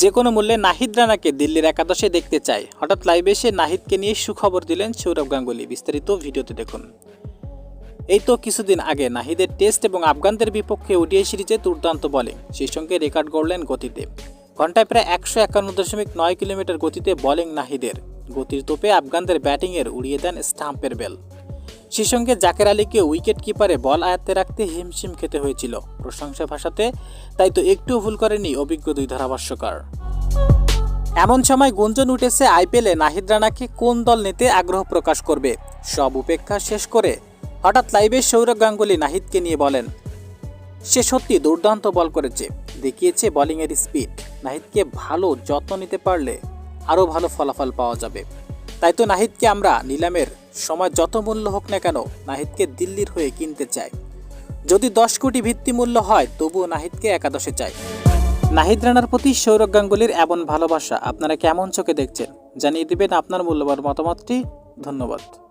যে কোনো মূল্যে নাহিদ রানাকে দিল্লির একাদশে দেখতে চায় হঠাৎ লাইভে এসে নাহিদকে নিয়ে সুখবর দিলেন সৌরভ গাঙ্গুলি। বিস্তারিত ভিডিওতে দেখুন। এই তো কিছুদিন আগে নাহিদের টেস্ট এবং আফগানদের বিপক্ষে ওডিআই সিরিজে দুর্দান্ত বলিং সেই সঙ্গে রেকর্ড গড়লেন গতিতে। ঘন্টায় প্রায় একশো একান্ন দশমিক নয় কিলোমিটার গতিতে বলিং নাহিদের। গতির তোপে আফগানদের ব্যাটিংয়ের উড়িয়ে দেন স্টাম্পের বেল সেই সঙ্গে জাকের আলীকে উইকেট কিপারে বল আয়ত্তে রাখতে হিমশিম খেতে হয়েছিল। প্রশংসা ভাষাতে তাই তো একটুও ভুল করেনি অভিজ্ঞ দুই ধারাভাষ্যকার। এমন সময় গুঞ্জন উঠেছে আইপিএলে নাহিদ রানাকে কোন দল নিতে আগ্রহ প্রকাশ করবে? সব উপেক্ষা শেষ করে হঠাৎ লাইভে সৌরভ গাঙ্গুলি নাহিদকে নিয়ে বলেন, সে সত্যি দুর্দান্ত বল করেছে। দেখিয়েছে বোলিংয়ের স্পিড। নাহিদকে ভালো যত্ন নিতে পারলে আরও ভালো ফলাফল পাওয়া যাবে। তাই তো নাহিদকে আমরা নিলামের সময় যত মূল্য হোক না কেন নাহিদকে দিল্লির হয়ে কিনতে চায়। যদি দশ কোটি ভিত্তি মূল্য হয়, তবুও নাহিদকে একাদশে চায়। নাহিদ রানার প্রতি সৌরভ গাঙ্গুলির এমন ভালোবাসা আপনারা কেমন চোখে দেখছেন? জানিয়ে দেবেন আপনার মূল্যবান মতামতটি। ধন্যবাদ।